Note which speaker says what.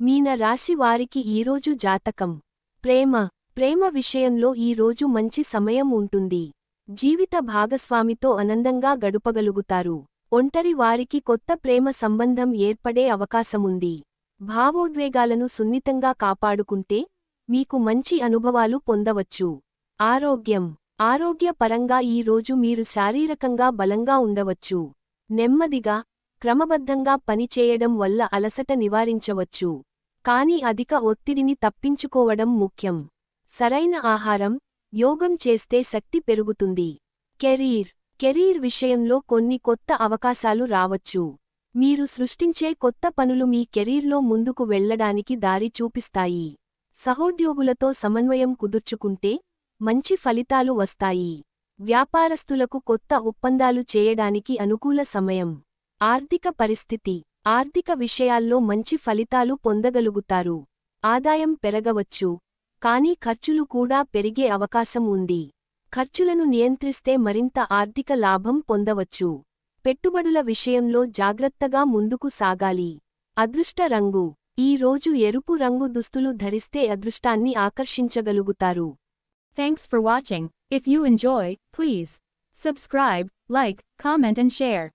Speaker 1: మీన రాశి వారికి ఈరోజు జాతకం. ప్రేమ ప్రేమ విషయంలో ఈరోజు మంచి సమయం ఉంటుంది. జీవిత భాగస్వామితో ఆనందంగా గడుపగలుగుతారు. ఒంటరి వారికి కొత్త ప్రేమ సంబంధం ఏర్పడే అవకాశముంది. భావోద్వేగాలను సున్నితంగా కాపాడుకుంటే మీకు మంచి అనుభవాలు పొందవచ్చు. ఆరోగ్యం ఆరోగ్యపరంగా ఈ రోజు మీరు శారీరకంగా బలంగా ఉండవచ్చు. నెమ్మదిగా క్రమబద్ధంగా పనిచేయడం వల్ల అలసట నివారించవచ్చు. కాని అధిక ఒత్తిడిని తప్పించుకోవడం ముఖ్యం. సరైన ఆహారం యోగం చేస్తే శక్తి పెరుగుతుంది. కెరీర్. కెరీర్ విషయంలో కొన్ని కొత్త అవకాశాలు రావచ్చు. మీరు సృష్టించే కొత్త పనులు మీ కెరీర్లో ముందుకు వెళ్ళడానికి దారి చూపిస్తాయి. సహోద్యోగులతో సమన్వయం కుదుర్చుకుంటే మంచి ఫలితాలు వస్తాయి. వ్యాపారస్తులకు కొత్త ఒప్పందాలు చేయడానికి అనుకూల సమయం. ఆర్థిక పరిస్థితి. ఆర్థిక విషయాల్లో మంచి ఫలితాలు పొందగలుగుతారు. ఆదాయం పెరగవచ్చు. కానీ ఖర్చులు కూడా పెరిగే అవకాశం ఉంది. ఖర్చులను నియంత్రిస్తే మరింత ఆర్థిక లాభం పొందవచ్చు. పెట్టుబడుల విషయంలో జాగ్రత్తగా ముందుకు సాగాలి. అదృష్ట రంగు. ఈ రోజు ఎరుపు రంగు దుస్తులు ధరిస్తే అదృష్టాన్ని ఆకర్షించగలుగుతారు.
Speaker 2: Thanks for watching if you enjoy please subscribe like comment and share